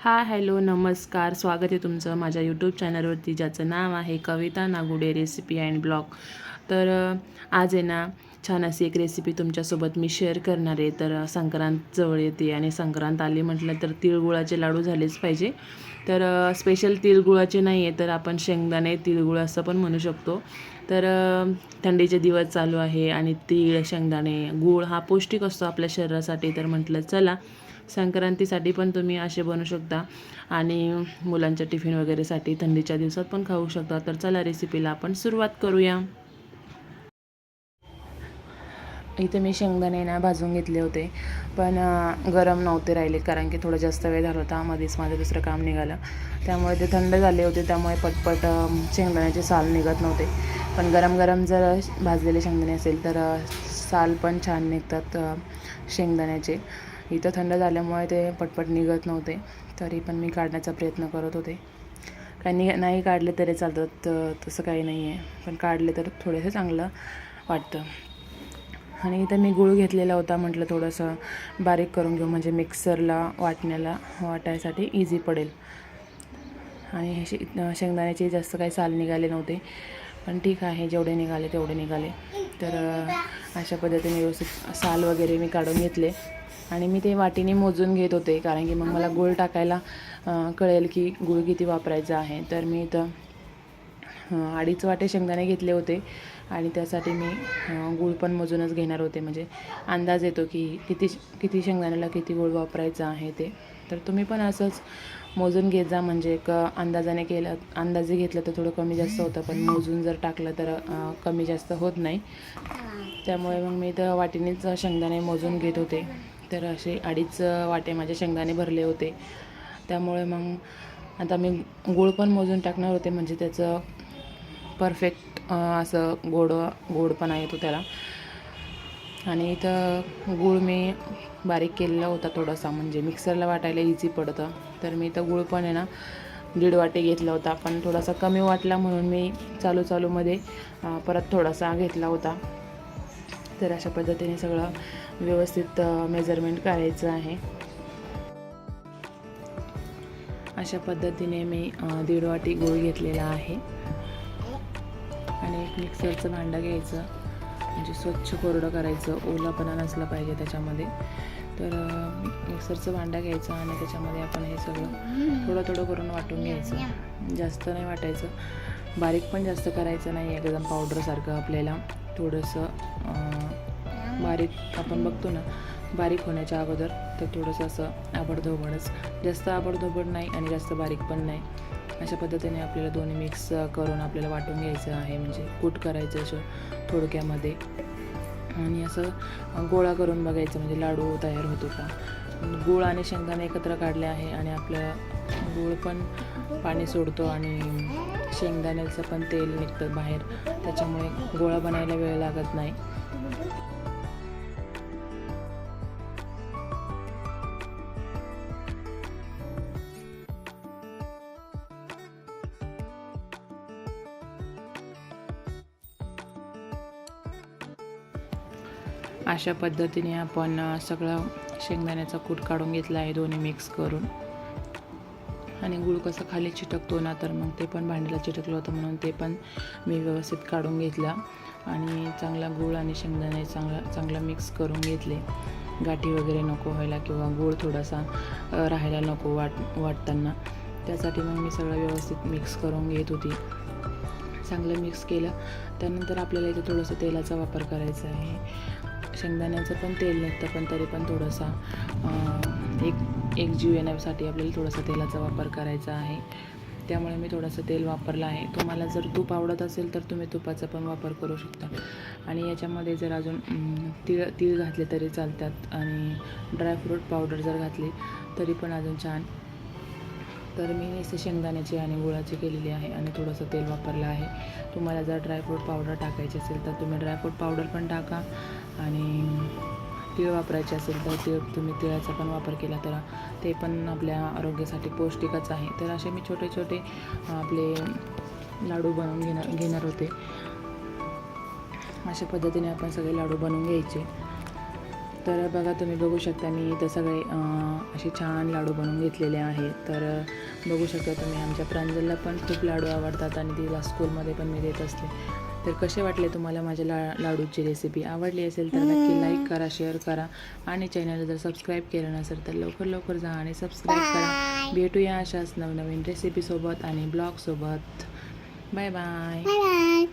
हा हॅलो नमस्कार. स्वागत आहे तुमचं माझ्या यूट्यूब चॅनलवरती ज्याचं नाव आहे Kavita Nagude recipe and blog तर आज आहे ना छान अशी एक रेसिपी तुमच्यासोबत मी शेअर करणार आहे. तर संक्रांत जवळ येते आणि संक्रांत आली म्हटलं तर तिळगुळाचे लाडू झालेच पाहिजे. तर स्पेशल तिळगुळाचे नाही आहे तर आपण शेंगदाणे तिळगुळ असं पण म्हणू शकतो. तर थंडीचे दिवस चालू आहे आणि तीळ शेंगदाणे गूळ हा पौष्टिक असतो आपल्या शरीरासाठी. तर म्हटलं चला संक्रांतीसाठी पण तुम्ही असे बनवू शकता. आणि मुलांच्या टिफिन वगैरेसाठी थंडीच्या दिवसात पण खाऊ शकता. तर चला रेसिपीला आपण सुरुवात करूया. इथे मी शेंगदाणे ना भाजून घेतले होते. पण गरम नव्हते राहिले कारण की थोडं जास्त वेळ झाला होता. मध्येच माझं दुसरं काम निघालं. त्यामुळे ते थंड झाले होते. त्यामुळे पटपट शेंगदाण्याचे साल निघत नव्हते. पण गरम गरम जर भाजलेले शेंगदाणे असेल तर साल पण छान निघतात शेंगदाण्याचे. इथं थंड झाल्यामुळे ते पटपट निघत नव्हते. तरी पण मी काढण्याचा प्रयत्न करत होते. काही नि नाही काढले तरी चालतात तसं काही नाही आहे पण काढले तर थोडंसं चांगलं वाटतं. आणि इथं मी गूळ घेतलेला होता म्हटलं थोडंसं बारीक करून घेऊ. म्हणजे मिक्सरला वाटण्याला वाटायसाठी इझी पडेल. आणि हे शे शेंगदाण्याचे जास्त काही साल निघाले नव्हते. पण ठीक आहे. जेवढे निघाले तेवढे निघाले. तर अशा पद्धतीने व्यवस्थित साल वगैरे मी काढून घेतले. आणि मी ते वाटीने मोजून घेत होते कारण की मग मला गूळ टाकायला कळेल की गुळ किती वापरायचा आहे. तर मी इथं अडीच वाटे शेंगदाणे घेतले होते आणि त्यासाठी मी गुळ गूळ पण मोजूनच घेणार होते. म्हणजे अंदाज येतो की किती किती शेंगदाण्याला किती गूळ वापरायचा आहे ते. तर तुम्ही पण असंच मोजून घेत जा. म्हणजे एक अंदाजाने केलं अंदाजे घेतलं तर थोडं कमी जास्त होतं पण मोजून जर टाकलं तर कमी जास्त होत नाही. त्यामुळे मग मी तर वाटीनेच शेंगदाणे मोजून घेत होते. तर असे अडीच वाटे माझे शेंगदाणे भरले होते. त्यामुळे मग आता मी गूळ पण मोजून टाकणार होते म्हणजे त्याचं परफेक्ट असं गोड गोडपणा येतो त्याला. आणि इथं गूळ मी बारीक केलेला होता थोडासा म्हणजे मिक्सरला वाटायला इझी पडतं. तर मी इथं गूळ पण आहे ना दीड वाटे घेतला होता पण थोडासा कमी वाटला म्हणून मी चालू चालूमध्ये परत थोडासा घेतला होता. तर अशा पद्धतीने सगळं व्यवस्थित मेजरमेंट करायचं आहे. अशा पद्धतीने मी दीड वाटी गूळ घेतलेला आहे. आणि एक मिक्सरचं भांडं घ्यायचं. म्हणजे स्वच्छ कोरडं करायचं. ओलापणा नसला पाहिजे त्याच्यामध्ये. तर मिक्सरचं भांडं घ्यायचं आणि त्याच्यामध्ये आपण हे सगळं थोडं थोडं करून वाटून घ्यायचं. जास्त नाही वाटायचं. बारीक पण जास्त करायचं नाही एकदम पावडरसारखं आपल्याला थोडंसं बारीक आपण बघतो ना बारीक होण्याच्या अगोदर तर थोडंसं असं आबडधोबडच जास्त आबडधोबड नाही आणि जास्त बारीक पण नाही. अशा पद्धतीने आपल्याला दोन्ही मिक्स करून आपल्याला वाटून घ्यायचं आहे म्हणजे कूट करायचं असं थोडक्यामध्ये. आणि असं गोळा करून बघायचं म्हणजे लाडू तयार होतो का? गूळ आणि शेंगदाणे एकत्र काढले आहे आणि आपलं गूळ पण पाणी सोडतो आणि शेंगदाण्याचं पण तेल निघतं बाहेर. त्याच्यामुळे गोळा बनायला वेळ लागत नाही. अशा पद्धतीने आपण सगळं शेंगदाण्याचा कूट काढून घेतला आहे दोन्ही मिक्स करून. आणि गूळ कसं खाली चिटकतो ना तर मग ते पण भांड्याला चिटकलं होतं म्हणून ते पण मी व्यवस्थित काढून घेतला. आणि चांगला गूळ आणि शेंगदाणे चांगला चांगला मिक्स करून घेतले. गाठी वगैरे नको व्हायला किंवा गूळ थोडासा राहायला नको वाट वाटताना. त्यासाठी मग मी सगळं व्यवस्थित मिक्स करून घेत होती. चांगलं मिक्स केलं. त्यानंतर आपल्याला इथे थोडंसं तेलाचा वापर करायचा आहे. शेंगदाण्याचं पण तेल निघतं पण तरी पण थोडंसा एक एक जीव येण्यासाठी आपल्याला थोडासा तेलाचा वापर करायचा आहे. त्यामुळे मी थोडंसं तेल वापरलं आहे. तुम्हाला जर तूप आवडत असेल तर तुम्ही तुपाचा पण वापर करू शकता. आणि याच्यामध्ये जर अजून तिळ तीळ तीळ घातले तरी चालतात. आणि ड्रायफ्रूट पावडर जर घातली तरी पण अजून छान. तर मी इथे शेंगदाण्याची आणि गुळाची केलेली आहे आणि थोडंसं तेल वापरलं आहे. तुम्हाला जर ड्रायफ्रूट पावडर टाकायची असेल तर तुम्ही ड्रायफ्रूट पावडर पण टाका. आणि तीळ वापरायचे असेल तर तीळ तुम्ही तिळाचा पण वापर केला तर ते पण आपल्या आरोग्यासाठी पौष्टिकच आहे. तर असे मी छोटे छोटे आपले लाडू बनवून घेणार घेणार होते. अशा पद्धतीने आपण सगळे लाडू बनवून घ्यायचे. तर बघा तुम्ही बघू शकता मी इथं सगळे असे छान लाडू बनवून घेतलेले आहेत. तर बघू शकता तुम्ही आमच्या प्रांजलला पण खूप लाडू आवडतात आणि तिला स्कूलमध्ये पण मी देत असते. तर कसे वाटले तुम्हाला माझ्या ला लाडूची रेसिपी आवडली असेल तर नक्की लाईक करा शेअर करा. आणि चॅनलला जर सबस्क्राईब केलं नसेल तर लवकर लवकर जा आणि सबस्क्राईब करा. भेटूया अशाच नवनवीन रेसिपीसोबत आणि ब्लॉगसोबत बाय बाय बाय बाय